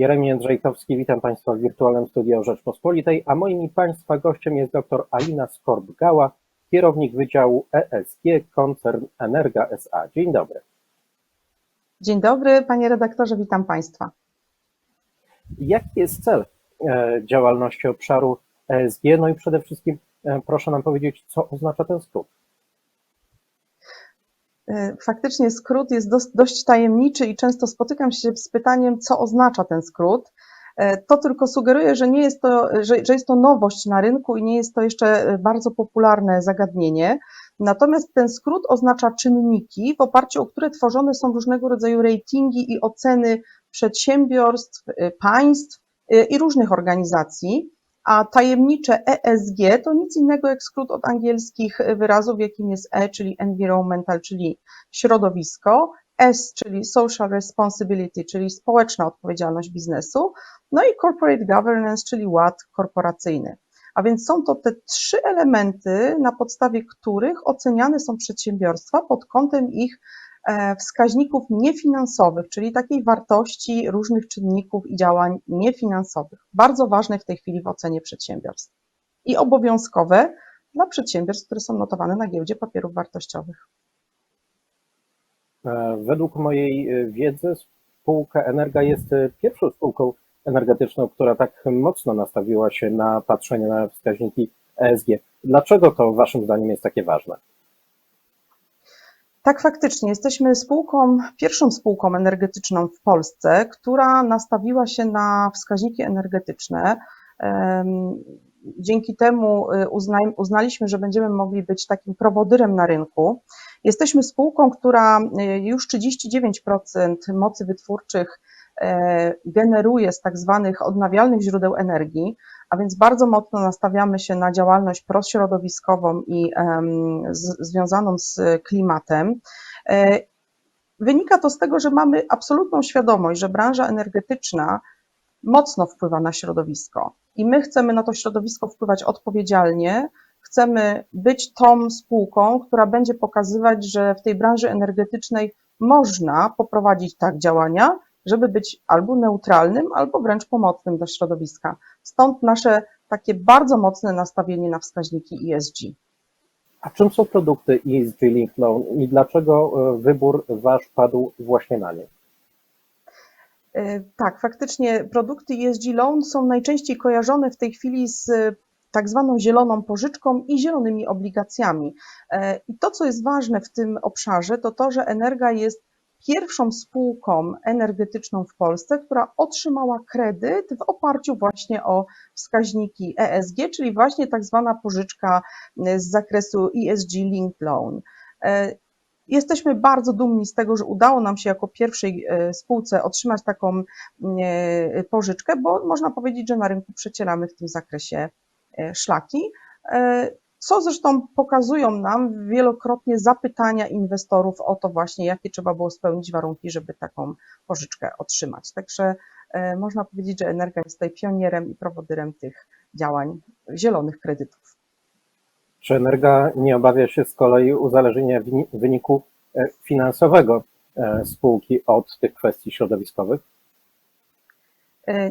Jeremi Jędrzejkowski, witam Państwa w wirtualnym studio Rzeczpospolitej, a moim i Państwa gościem jest dr Alina Skorb-Gała, kierownik Wydziału ESG, koncern Energa SA. Dzień dobry. Dzień dobry, panie redaktorze, witam Państwa. Jaki jest cel e, działalności obszaru ESG? No i przede wszystkim e, proszę nam powiedzieć, co oznacza ten skrót. E, faktycznie skrót jest dość, tajemniczy i często spotykam się z pytaniem, co oznacza ten skrót. To tylko sugeruje, że nie jest to, że, że jest to nowość na rynku i nie jest to jeszcze bardzo popularne zagadnienie. Natomiast ten skrót oznacza czynniki, w oparciu o które tworzone są różnego rodzaju ratingi i oceny przedsiębiorstw, państw i różnych organizacji. A tajemnicze ESG to nic innego jak skrót od angielskich wyrazów, jakim jest E, czyli environmental, czyli środowisko, S, czyli social responsibility, czyli społeczna odpowiedzialność biznesu, no i corporate governance, czyli ład korporacyjny. A więc są to te trzy elementy, na podstawie których oceniane są przedsiębiorstwa pod kątem ich wskaźników niefinansowych, czyli takiej wartości różnych czynników i działań niefinansowych, bardzo ważnych w tej chwili w ocenie przedsiębiorstw i obowiązkowe dla przedsiębiorstw, które są notowane na giełdzie papierów wartościowych. E, według mojej e, wiedzy spółka Energa jest pierwszą spółką energetyczną, która tak mocno nastawiła się na patrzenie na wskaźniki ESG. Dlaczego to Waszym zdaniem jest takie ważne? Tak, faktycznie. Jesteśmy spółką, pierwszą spółką energetyczną w Polsce, która nastawiła się na wskaźniki energetyczne. Dzięki temu y, uznaliśmy, że będziemy mogli być takim prowodyrem na rynku. Jesteśmy spółką, która y, już 39% mocy wytwórczych E, generuje z tak zwanych odnawialnych źródeł energii, a więc bardzo mocno nastawiamy się na działalność prośrodowiskową i z, związaną z klimatem. E, wynika to z tego, że mamy absolutną świadomość, że branża energetyczna mocno wpływa na środowisko i my chcemy na to środowisko wpływać odpowiedzialnie. Chcemy być tą spółką, która będzie pokazywać, że w tej branży energetycznej można poprowadzić tak działania, żeby być albo neutralnym, albo wręcz pomocnym dla środowiska. Stąd nasze takie bardzo mocne nastawienie na wskaźniki ESG. A czym są produkty ESG Link Loan i dlaczego e, wybór Wasz padł właśnie na nie? E, tak, faktycznie produkty ESG Loan są najczęściej kojarzone w tej chwili z e, tak zwaną zieloną pożyczką i zielonymi obligacjami. I to, co jest ważne w tym obszarze, to to, że Energa jest pierwszą spółką energetyczną w Polsce, która otrzymała kredyt w oparciu właśnie o wskaźniki ESG, czyli właśnie tak zwana pożyczka z zakresu ESG Linked Loan. E, jesteśmy bardzo dumni z tego, że udało nam się jako pierwszej e, spółce otrzymać taką e, pożyczkę, bo można powiedzieć, że na rynku przecieramy w tym zakresie szlaki co zresztą pokazują nam wielokrotnie zapytania inwestorów o to właśnie, jakie trzeba było spełnić warunki, żeby taką pożyczkę otrzymać. Także e, można powiedzieć, że Energa jest tutaj pionierem i prowodyrem tych działań zielonych kredytów. Czy Energa nie obawia się z kolei uzależnienia wyniku e, finansowego e, spółki od tych kwestii środowiskowych?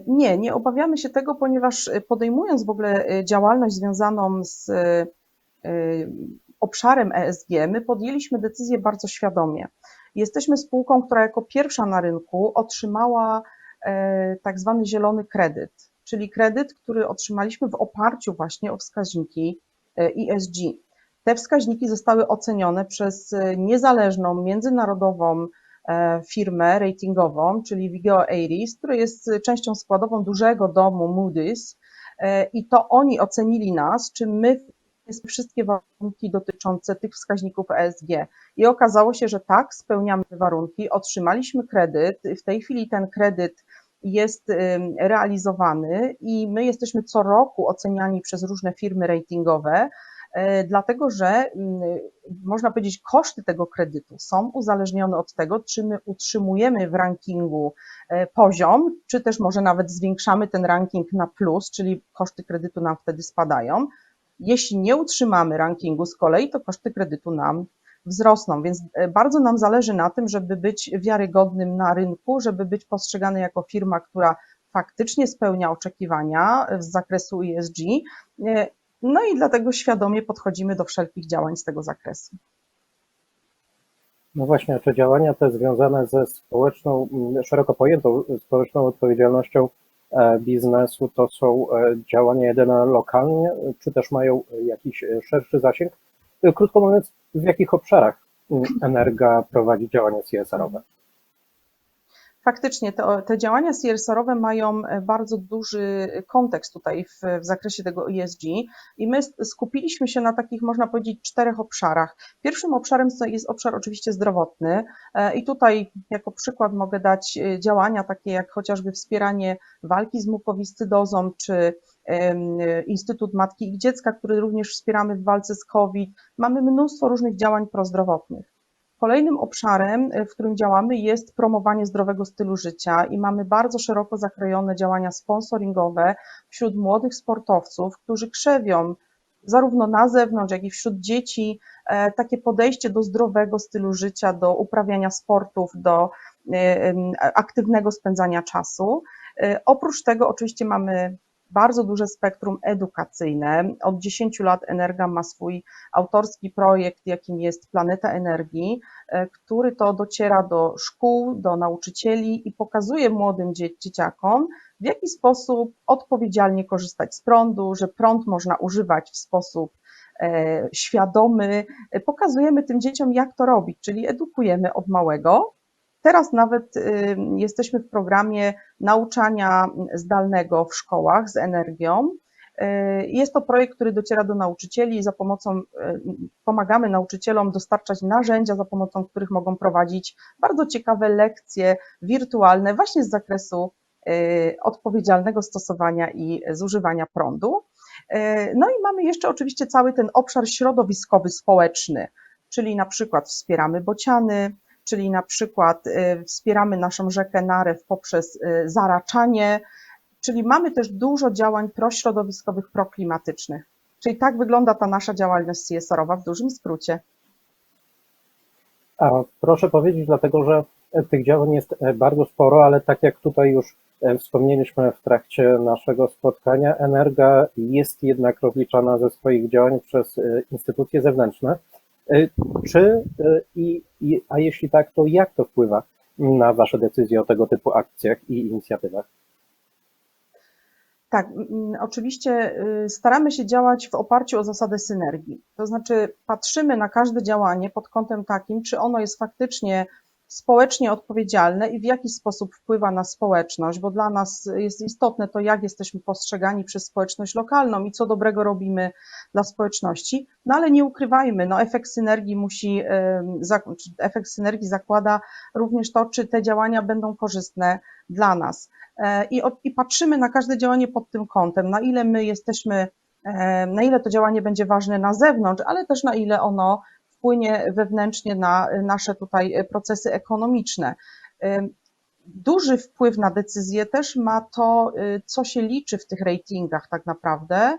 Nie, nie obawiamy się tego, ponieważ podejmując w ogóle działalność związaną z obszarem ESG, my podjęliśmy decyzję bardzo świadomie. Jesteśmy spółką, która jako pierwsza na rynku otrzymała e, tak zwany zielony kredyt, czyli kredyt, który otrzymaliśmy w oparciu właśnie o wskaźniki ESG. Te wskaźniki zostały ocenione przez niezależną, międzynarodową e, firmę ratingową, czyli Vigeo Eiris, która jest częścią składową dużego domu Moody's e, i to oni ocenili nas, czy my wszystkie warunki dotyczące tych wskaźników ESG. I okazało się, że tak, spełniamy warunki, otrzymaliśmy kredyt. W tej chwili ten kredyt jest realizowany i my jesteśmy co roku oceniani przez różne firmy ratingowe, e, dlatego że można powiedzieć, koszty tego kredytu są uzależnione od tego, czy my utrzymujemy w rankingu e, poziom, czy też może nawet zwiększamy ten ranking na plus, czyli koszty kredytu nam wtedy spadają. Jeśli nie utrzymamy rankingu z kolei, to koszty kredytu nam wzrosną, więc e, bardzo nam zależy na tym, żeby być wiarygodnym na rynku, żeby być postrzegany jako firma, która faktycznie spełnia oczekiwania z zakresu ESG. No i dlatego świadomie podchodzimy do wszelkich działań z tego zakresu. No właśnie, czy działania te związane ze społeczną, mm, szeroko pojętą społeczną odpowiedzialnością e, biznesu to są e, działania jedyne lokalnie, czy też mają jakiś szerszy zasięg? Krótko mówiąc, w jakich obszarach mm, Energa prowadzi działania CSR-owe? Faktycznie te, te działania CSR-owe mają e, bardzo duży kontekst tutaj w, w, zakresie tego ESG i my skupiliśmy się na takich, można powiedzieć, czterech obszarach. Pierwszym obszarem jest obszar oczywiście zdrowotny e, i tutaj jako przykład mogę dać e, działania takie jak chociażby wspieranie walki z mukowiscydozą czy Instytut Matki i Dziecka, który również wspieramy w walce z COVID. Mamy mnóstwo różnych działań prozdrowotnych. Kolejnym obszarem, e, w którym działamy, jest promowanie zdrowego stylu życia i mamy bardzo szeroko zakrojone działania sponsoringowe wśród młodych sportowców, którzy krzewią zarówno na zewnątrz, jak i wśród dzieci e, takie podejście do zdrowego stylu życia, do uprawiania sportów, do e, aktywnego spędzania czasu. Oprócz tego oczywiście mamy bardzo duże spektrum edukacyjne. Od 10 lat Energa ma swój autorski projekt, jakim jest Planeta Energii, e, który to dociera do szkół, do nauczycieli i pokazuje młodym dzieciakom, w jaki sposób odpowiedzialnie korzystać z prądu, że prąd można używać w sposób e, świadomy. Pokazujemy tym dzieciom, jak to robić, czyli edukujemy od małego. Teraz nawet jesteśmy w programie nauczania zdalnego w szkołach z energią. Y, jest to projekt, który dociera do nauczycieli i za pomocą, y, pomagamy nauczycielom dostarczać narzędzia, za pomocą których mogą prowadzić bardzo ciekawe lekcje wirtualne właśnie z zakresu odpowiedzialnego stosowania i zużywania prądu. No i mamy jeszcze oczywiście cały ten obszar środowiskowy, społeczny, czyli na przykład wspieramy bociany, czyli na przykład y, wspieramy naszą rzekę Narew poprzez y, zaraczanie, czyli mamy też dużo działań prośrodowiskowych, proklimatycznych. Czyli tak wygląda ta nasza działalność CSR-owa w dużym skrócie. A proszę powiedzieć, dlatego że tych działań jest e, bardzo sporo, ale tak jak tutaj już e, wspomnieliśmy w trakcie naszego spotkania, Energa jest jednak rozliczana ze swoich działań przez e, instytucje zewnętrzne. E, czy e, i, a jeśli tak, to jak to wpływa na Wasze decyzje o tego typu akcjach i inicjatywach? Tak, oczywiście y, staramy się działać w oparciu o zasadę synergii. To znaczy, patrzymy na każde działanie pod kątem takim, czy ono jest faktycznie społecznie odpowiedzialne i w jaki sposób wpływa na społeczność, bo dla nas jest istotne to, jak jesteśmy postrzegani przez społeczność lokalną i co dobrego robimy dla społeczności, no ale nie ukrywajmy, no efekt synergii musi, efekt synergii zakłada również to, czy te działania będą korzystne dla nas. E, I, i patrzymy na każde działanie pod tym kątem, na ile my jesteśmy na ile to działanie będzie ważne na zewnątrz, ale też na ile ono wpłynie wewnętrznie na nasze tutaj procesy ekonomiczne. Duży wpływ na decyzję też ma to, co się liczy w tych ratingach tak naprawdę,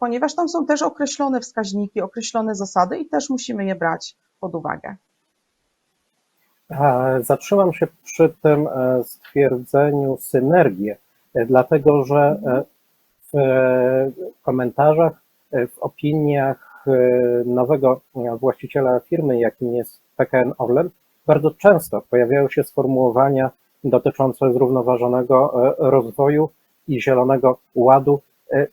ponieważ tam są też określone wskaźniki, określone zasady i też musimy je brać pod uwagę. Zatrzymam się przy tym e, stwierdzeniu synergii, e, dlatego że e, w komentarzach, w opiniach nowego właściciela firmy, jakim jest PKN Orlen, bardzo często pojawiają się sformułowania dotyczące zrównoważonego e, rozwoju i zielonego ładu.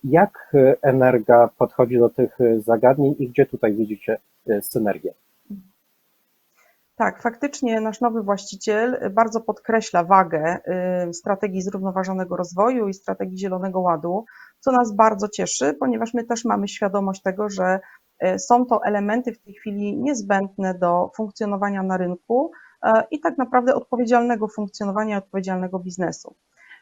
Jak Energa podchodzi do tych zagadnień i gdzie tutaj widzicie synergię? Tak, faktycznie nasz nowy właściciel bardzo podkreśla wagę strategii zrównoważonego rozwoju i strategii Zielonego Ładu, co nas bardzo cieszy, ponieważ my też mamy świadomość tego, że są to elementy w tej chwili niezbędne do funkcjonowania na rynku e, i tak naprawdę odpowiedzialnego funkcjonowania, odpowiedzialnego biznesu.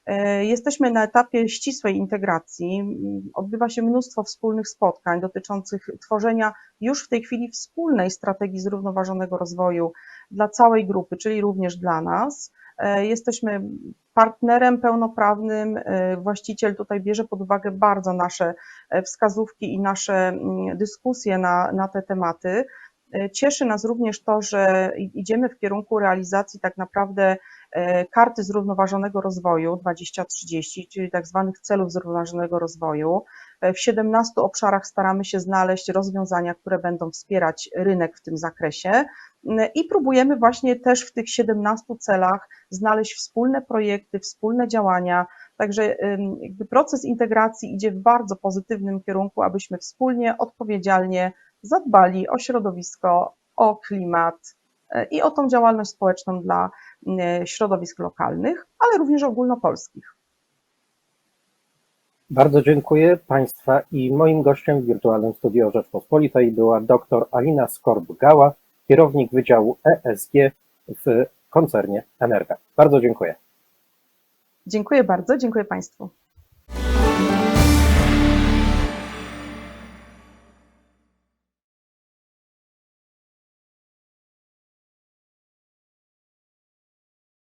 E, jesteśmy na etapie ścisłej integracji. Odbywa się mnóstwo wspólnych spotkań dotyczących tworzenia już w tej chwili wspólnej strategii zrównoważonego rozwoju dla całej grupy, czyli również dla nas. E, jesteśmy partnerem pełnoprawnym. E, właściciel tutaj bierze pod uwagę bardzo nasze e, wskazówki i nasze mm, dyskusje na, na te tematy. Cieszy nas również to, że idziemy w kierunku realizacji tak naprawdę karty zrównoważonego rozwoju 2030, czyli tak zwanych celów zrównoważonego rozwoju. W 17 obszarach staramy się znaleźć rozwiązania, które będą wspierać rynek w tym zakresie i próbujemy właśnie też w tych 17 celach znaleźć wspólne projekty, wspólne działania. Także jakby proces integracji idzie w bardzo pozytywnym kierunku, abyśmy wspólnie, odpowiedzialnie zadbali o środowisko, o klimat e, i o tą działalność społeczną dla e, środowisk lokalnych, ale również ogólnopolskich. Bardzo dziękuję Państwa i moim gościem w wirtualnym studio Rzeczpospolitej była dr Alina Skorb-Gała, kierownik Wydziału ESG w koncernie Energa. Bardzo dziękuję. Dziękuję bardzo, dziękuję Państwu.